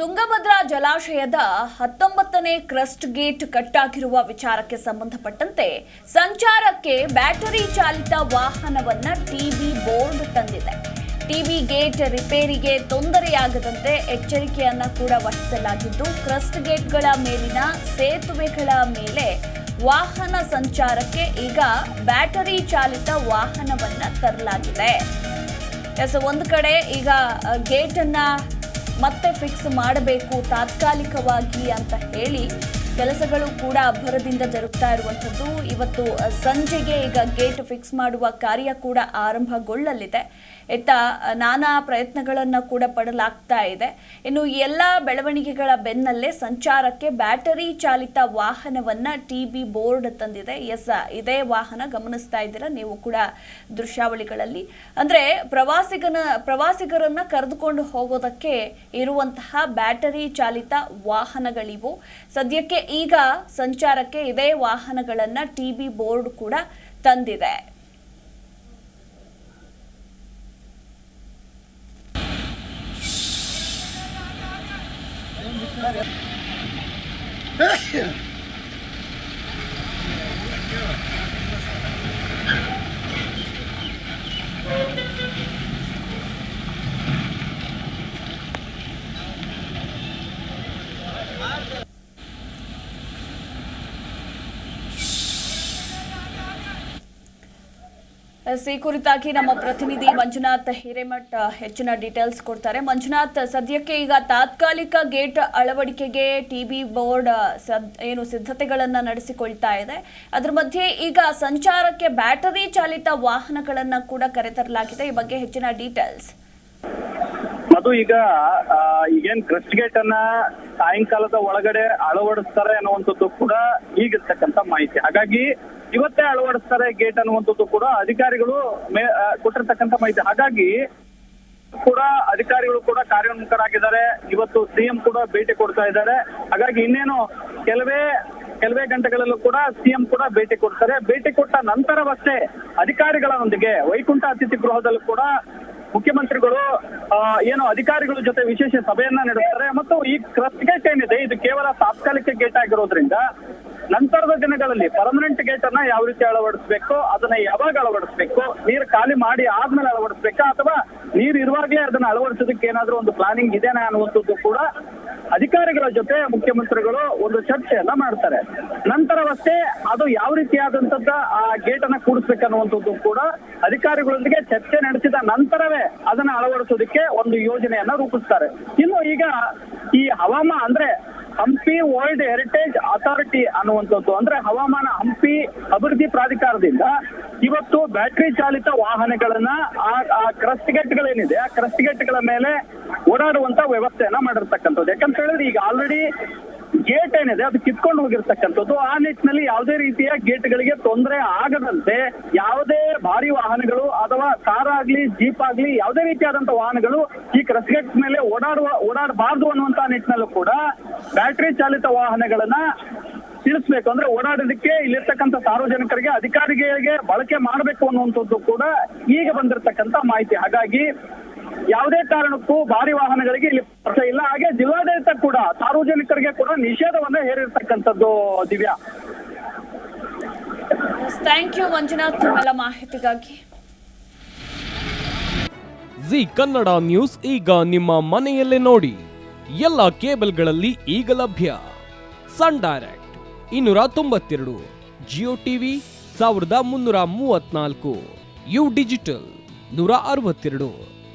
ತುಂಗಭದ್ರಾ ಜಲಾಶಯದ ಹತ್ತೊಂಬತ್ತನೇ crust gate ಕಟ್ಟಾಗಿರುವ ವಿಚಾರಕ್ಕೆ ಸಂಬಂಧಪಟ್ಟಂತೆ ಸಂಚಾರಕ್ಕೆ ಬ್ಯಾಟರಿ ಚಾಲಿತ ವಾಹನವನ್ನ ಟಿವಿ ಬೋರ್ಡ್ ತಂದಿದೆ. ಟಿವಿ ಗೇಟ್ ರಿಪೇರಿಗೆ ತೊಂದರೆಯಾಗದಂತೆ ಎಚ್ಚರಿಕೆಯನ್ನ ಕೂಡ ವಹಿಸಲಾಗಿದ್ದು, ಕ್ರಸ್ಟ್ ಗೇಟ್ಗಳ ಮೇಲಿನ ಸೇತುವೆಗಳ ಮೇಲೆ ವಾಹನ ಸಂಚಾರಕ್ಕೆ ಈಗ ಬ್ಯಾಟರಿ ಚಾಲಿತ ವಾಹನವನ್ನ ತರಲಾಗಿದೆ. ಒಂದು ಕಡೆ ಈಗ ಗೇಟ್ ಅನ್ನ ಮತ್ತೆ ಫಿಕ್ಸ್ ಮಾಡಬೇಕು ತಾತ್ಕಾಲಿಕವಾಗಿ ಅಂತ ಹೇಳಿ ಕೆಲಸಗಳು ಕೂಡ ಅಬ್ಬರದಿಂದ ಜರುಗ್ತಾ ಇರುವಂಥದ್ದು. ಇವತ್ತು ಸಂಜೆಗೆ ಈಗ ಗೇಟ್ ಫಿಕ್ಸ್ ಮಾಡುವ ಕಾರ್ಯ ಕೂಡ ಆರಂಭಗೊಳ್ಳಲಿದೆ. ಇತ್ತ ನಾನಾ ಪ್ರಯತ್ನಗಳನ್ನು ಕೂಡ ಪಡಲಾಗ್ತಾ ಇದೆ. ಇನ್ನು ಎಲ್ಲ ಬೆಳವಣಿಗೆಗಳ ಬೆನ್ನಲ್ಲೇ ಸಂಚಾರಕ್ಕೆ ಬ್ಯಾಟರಿ ಚಾಲಿತ ವಾಹನವನ್ನ ಟಿ ಬಿ ಬೋರ್ಡ್ ತಂದಿದೆ. ಎಸ್ ಇದೇ ವಾಹನ ಗಮನಿಸ್ತಾ ಇದ್ದೀರಾ ನೀವು ಕೂಡ ದೃಶ್ಯಾವಳಿಗಳಲ್ಲಿ. ಅಂದ್ರೆ ಪ್ರವಾಸಿಗನ, ಪ್ರವಾಸಿಗರನ್ನ ಕರೆದುಕೊಂಡು ಹೋಗೋದಕ್ಕೆ ಇರುವಂತಹ ಬ್ಯಾಟರಿ ಚಾಲಿತ ವಾಹನಗಳಿವು. ಸದ್ಯಕ್ಕೆ ಈಗ ಸಂಚಾರಕ್ಕೆ ಇದೇ ವಾಹನಗಳನ್ನ ಟಿ ಬಿ ಬೋರ್ಡ್ ಕೂಡ ತಂದಿದೆ. Yeah. ಎಸ್, ಈ ಕುರಿತಾಗಿ ನಮ್ಮ ಪ್ರತಿನಿಧಿ ಮಂಜುನಾಥ್ ಹಿರೇಮಠ್ ಹೆಚ್ಚಿನ ಡೀಟೇಲ್ಸ್ ಕೊಡ್ತಾರೆ. ಮಂಜುನಾಥ್ ಸದ್ಯಕ್ಕೆ ಈಗ ತಾತ್ಕಾಲಿಕ ಗೇಟ್ ಅಳವಡಿಕೆಗೆ ಟಿಬಿ ಬೋರ್ಡ್ ಸದ್- ಏನು ಸಿದ್ಧತೆಗಳನ್ನ ನಡೆಸಿಕೊಳ್ತಾ ಇದೆ. ಅದ್ರ ಮಧ್ಯೆ ಈಗ ಸಂಚಾರಕ್ಕೆ ಬ್ಯಾಟರಿ ಚಾಲಿತ ವಾಹನಗಳನ್ನ ಕೂಡ ಕರೆತರಲಾಗಿದೆ. ಈ ಬಗ್ಗೆ ಹೆಚ್ಚಿನ ಡೀಟೇಲ್ಸ್ ಅದು ಈಗ ಈಗೇನ್ ಕ್ರಸ್ಟ್ ಗೇಟ್ ಅನ್ನ ಸಾಯಂಕಾಲದ ಒಳಗಡೆ ಅಳವಡಿಸ್ತಾರೆ ಅನ್ನುವಂಥದ್ದು ಕೂಡ ಈಗಿರ್ತಕ್ಕಂಥ ಮಾಹಿತಿ. ಹಾಗಾಗಿ ಇವತ್ತೇ ಅಳವಡಿಸ್ತಾರೆ ಗೇಟ್ ಅನ್ನುವಂಥದ್ದು ಕೂಡ ಅಧಿಕಾರಿಗಳು ಮೇ ಮಾಹಿತಿ. ಹಾಗಾಗಿ ಕೂಡ ಅಧಿಕಾರಿಗಳು ಕೂಡ ಕಾರ್ಯೋನ್ಮುಖರಾಗಿದ್ದಾರೆ. ಇವತ್ತು ಸಿಎಂ ಕೂಡ ಭೇಟಿ ಕೊಡ್ತಾ ಇದ್ದಾರೆ. ಹಾಗಾಗಿ ಇನ್ನೇನು ಕೆಲವೇ ಕೆಲವೇ ಗಂಟೆಗಳಲ್ಲೂ ಕೂಡ ಸಿಎಂ ಕೂಡ ಭೇಟಿ ಕೊಡ್ತಾರೆ. ಭೇಟಿ ಕೊಟ್ಟ ನಂತರವಷ್ಟೇ ಅಧಿಕಾರಿಗಳೊಂದಿಗೆ ವೈಕುಂಠ ಅತಿಥಿ ಗೃಹದಲ್ಲೂ ಕೂಡ ಮುಖ್ಯಮಂತ್ರಿಗಳು ಏನು ಅಧಿಕಾರಿಗಳ ಜೊತೆ ವಿಶೇಷ ಸಭೆಯನ್ನ ನಡೆಸ್ತಾರೆ ಮತ್ತು ಈ ಕ್ರಸ್ಟ್ ಗೇಟ್ ಏನಿದೆ, ಇದು ಕೇವಲ ತಾತ್ಕಾಲಿಕ ಗೇಟ್ ಆಗಿರೋದ್ರಿಂದ ನಂತರದ ದಿನಗಳಲ್ಲಿ ಪರ್ಮನೆಂಟ್ ಗೇಟ್ ಅನ್ನ ಯಾವ ರೀತಿ ಅಳವಡಿಸ್ಬೇಕು, ಅದನ್ನ ಯಾವಾಗ ಅಳವಡಿಸ್ಬೇಕು, ನೀರು ಖಾಲಿ ಮಾಡಿ ಆದ್ಮೇಲೆ ಅಳವಡಿಸ್ಬೇಕಾ ಅಥವಾ ನೀರು ಇರುವಾಗಲೇ ಅದನ್ನ ಅಳವಡಿಸೋದಕ್ಕೆ ಏನಾದ್ರೂ ಒಂದು ಪ್ಲಾನಿಂಗ್ ಇದೆನಾ ಅನ್ನುವಂಥದ್ದು ಕೂಡ ಅಧಿಕಾರಿಗಳ ಜೊತೆ ಮುಖ್ಯಮಂತ್ರಿಗಳು ಒಂದು ಚರ್ಚೆಯನ್ನ ಮಾಡ್ತಾರೆ. ನಂತರವಷ್ಟೇ ಅದು ಯಾವ ರೀತಿಯಾದಂತದ್ದ ಆ ಗೇಟ್ ಅನ್ನ ಕೂಡಿಸ್ಬೇಕನ್ನುವಂಥದ್ದು ಕೂಡ ಅಧಿಕಾರಿಗಳೊಂದಿಗೆ ಚರ್ಚೆ ನಡೆಸಿದ ನಂತರವೇ ಅದನ್ನ ಅಳವಡಿಸೋದಕ್ಕೆ ಒಂದು ಯೋಜನೆಯನ್ನ ರೂಪಿಸ್ತಾರೆ. ಇನ್ನು ಈಗ ಈ ಹವಾಮಾನ ಅಂದ್ರೆ ಹಂಪಿ ವರ್ಲ್ಡ್ ಹೆರಿಟೇಜ್ ಅಥಾರಿಟಿ ಅನ್ನುವಂಥದ್ದು ಅಂದ್ರೆ ಹವಾಮಾನ ಹಂಪಿ ಅಭಿವೃದ್ಧಿ ಪ್ರಾಧಿಕಾರದಿಂದ ಇವತ್ತು ಬ್ಯಾಟರಿ ಚಾಲಿತ ವಾಹನಗಳನ್ನ ಆ ಕ್ರಸ್ಟ್ ಗೇಟ್ಗಳೇನಿದೆ ಆ ಕ್ರಸ್ಟ್ ಗೇಟ್ಗಳ ಮೇಲೆ ಓಡಾಡುವಂತ ವ್ಯವಸ್ಥೆಯನ್ನ ಮಾಡಿರ್ತಕ್ಕಂಥದ್ದು. ಯಾಕಂತ ಹೇಳಿದ್ರೆ ಈಗ ಆಲ್ರೆಡಿ ಗೇಟ್ ಏನಿದೆ, ಅದು ಕಿತ್ಕೊಂಡು ಹೋಗಿರ್ತಕ್ಕಂಥದ್ದು. ಆ ನಿಟ್ಟಿನಲ್ಲಿ ಯಾವುದೇ ರೀತಿಯ ಗೇಟ್ಗಳಿಗೆ ತೊಂದರೆ ಆಗದಂತೆ ಯಾವುದೇ ಭಾರಿ ವಾಹನಗಳು ಅಥವಾ ಕಾರ್ ಆಗ್ಲಿ, ಜೀಪ್ ಆಗ್ಲಿ, ಯಾವುದೇ ರೀತಿಯಾದಂತಹ ವಾಹನಗಳು ಈ ಕ್ರಸ್ ಗೇಟ್ ಮೇಲೆ ಓಡಾಡುವ, ಓಡಾಡಬಾರ್ದು ಅನ್ನುವಂತ ನಿಟ್ಟಿನಲ್ಲೂ ಕೂಡ ಬ್ಯಾಟರಿ ಚಾಲಿತ ವಾಹನಗಳನ್ನ ತಿಳಿಸ್ಬೇಕು ಅಂದ್ರೆ ಓಡಾಡೋದಕ್ಕೆ ಇಲ್ಲಿರ್ತಕ್ಕಂಥ ಸಾರ್ವಜನಿಕರಿಗೆ, ಅಧಿಕಾರಿಗಳಿಗೆ ಬಳಕೆ ಮಾಡಬೇಕು ಅನ್ನುವಂಥದ್ದು ಕೂಡ ಈಗ ಬಂದಿರತಕ್ಕಂತ ಮಾಹಿತಿ. ಹಾಗಾಗಿ ಯಾವುದೇ ಕಾರಣಕ್ಕೂ ಭಾರಿ ವಾಹನಗಳಿಗೆ ಇಲ್ಲಿ ಪ್ರವೇಶ ಇಲ್ಲ. ಹಾಗೆ ಜಿಲ್ಲಾಡಳಿತ ಕೂಡ ಸಾರ್ವಜನಿಕರಿಗೆ ಕೂಡ ನಿಷೇಧವನ್ನ ಹೇರಿರ್ತಕ್ಕಂಥದ್ದು ದಿವ್ಯಾ. ಥ್ಯಾಂಕ್ ಯು ಮಂಜುನಾಥ್ ಎಲ್ಲ ಮಾಹಿತಿಗಾಗಿ. ಜಿ ಕನ್ನಡ ನ್ಯೂಸ್ ಈಗ ನಿಮ್ಮ ಮನೆಯಲ್ಲೇ ನೋಡಿ. ಎಲ್ಲ ಕೇಬಲ್ಗಳಲ್ಲಿ ಈಗ ಲಭ್ಯ. ಸನ್ ಡೈರೆಕ್ಟ್ ಇನ್ನೂರ ತೊಂಬತ್ತೆರಡು ಜಿಯೋ ಟಿವಿ ಸಾವಿರದ ಮುನ್ನೂರ ಮೂವತ್ನಾಲ್ಕು ಯು ಡಿಜಿಟಲ್ ನೂರ ಅರವತ್ತೆರಡು.